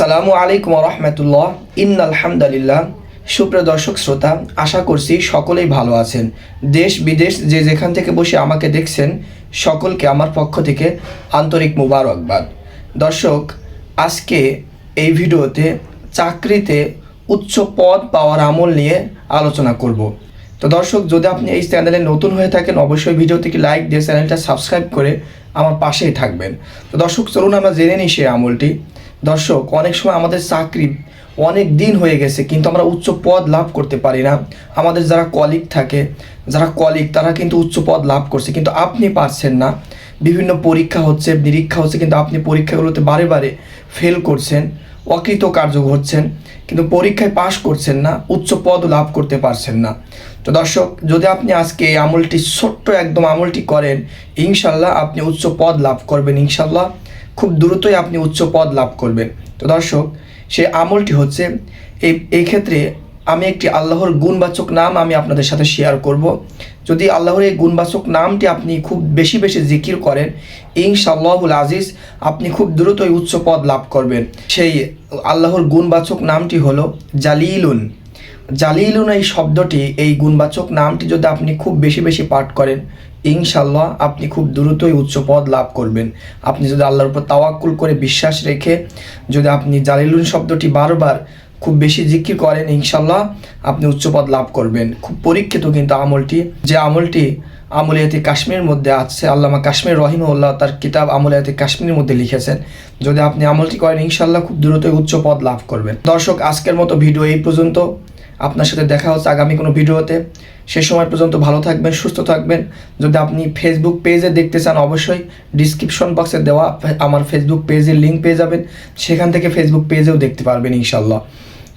আসসালামু আলাইকুম রহমতুল্লাহ। ইন আলহামদুলিল্লাহ সুপ্রিয় দর্শক, শ্রোতা, আশা করছি সকলেই ভালো আছেন। দেশ, বিদেশ, যে যেখান থেকে বসে আমাকে দেখছেন, সকলকে আমার পক্ষ থেকে আন্তরিক মুবারকবাদ। দর্শক, আজকে এই ভিডিওতে চাকরিতে উচ্চ পদ পাওয়ার আমল নিয়ে আলোচনা করব। তো দর্শক, যদি আপনি এই চ্যানেলে নতুন হয়ে থাকেন, অবশ্যই ভিডিওটিকে লাইক দিয়ে চ্যানেলটা সাবস্ক্রাইব করে আমার পাশেই থাকবেন। তো দর্শক, চলুন আমরা জেনে নিই সেই আমলটি। দর্শক, অনেক সময় আমাদের চাকরি অনেক দিন হয়ে গেছে, কিন্তু আমরা উচ্চ পদ লাভ করতে পারি না। আমাদের যারা কলিগ থাকে, যারা কলিগ তারা কিন্তু উচ্চ পদ লাভ করছে, কিন্তু আপনি পারছেন না। বিভিন্ন পরীক্ষা হচ্ছে, নিরীক্ষা হচ্ছে, কিন্তু আপনি পরীক্ষাগুলোতে বারে বারে ফেল করছেন। অকৃতকার্য হচ্ছেন, কিন্তু পরীক্ষায় পাশ করছেন না, উচ্চ পদ লাভ করতে পারছেন না। তো দর্শক, যদি আপনি আজকে এই আমলটি ছোট্ট একদম আমলটি করেন, ইনশাল্লাহ আপনি উচ্চ পদ লাভ করবেন, ইনশাল্লাহ। খুব দ্রুতই আপনি উচ্চ পদ লাভ করবেন। তো দর্শক সে আমলটি হচ্ছে, এই এই ক্ষেত্রে আমি একটি আল্লাহর গুণবাচক নাম আমি আপনাদের সাথে শেয়ার করব। যদি আল্লাহর এই গুণবাচক নামটি আপনি খুব বেশি বেশি জিকির করেন ইনশাল্লাহুল আজিজ আপনি খুব দ্রুতই উচ্চ পদ লাভ করবেন। সেই আল্লাহর গুণবাচক নামটি হলো জালিলুন। জালিলুন এই শব্দটি, এই গুণবাচক নামটি যদি আপনি খুব বেশি বেশি পাঠ করেন ইনশাল্লাহ আপনি খুব দ্রুতই উচ্চ পদ লাভ করবেন। আপনি যদি আল্লাহর উপর তাওয়াক্কুল করে বিশ্বাস রেখে যদি আপনি জালিলুন শব্দটি বারবার খুব বেশি জিকির করেন ইনশাল্লাহ আপনি উচ্চ পদ লাভ করবেন। খুব পরীক্ষিত কিন্তু আমলটি। যে আমলটি আমলিয়াতি কাশ্মীর মধ্যে আছে, আল্লামা কাশ্মীর রহিমউল্লাহ তার কিতাব আমলিয়াতি কাশ্মীরের মধ্যে লিখেছেন। যদি আপনি আমলটি করেন ইনশাল্লাহ খুব দ্রুতই উচ্চ পদ লাভ করবেন। দর্শক, আজকের মতো ভিডিও এই পর্যন্ত। আপনার সাথে দেখা হচ্ছে আগামী কোনো ভিডিওতে। সে সময় পর্যন্ত ভালো থাকবেন, সুস্থ থাকবেন। যদি আপনি ফেসবুক পেজে দেখতে চান, অবশ্যই ডিসক্রিপশন বক্সে দেওয়া আমার ফেসবুক পেজের লিঙ্ক পেয়ে যাবেন। সেখান থেকে ফেসবুক পেজেও দেখতে পারবেন ইনশাল্লাহ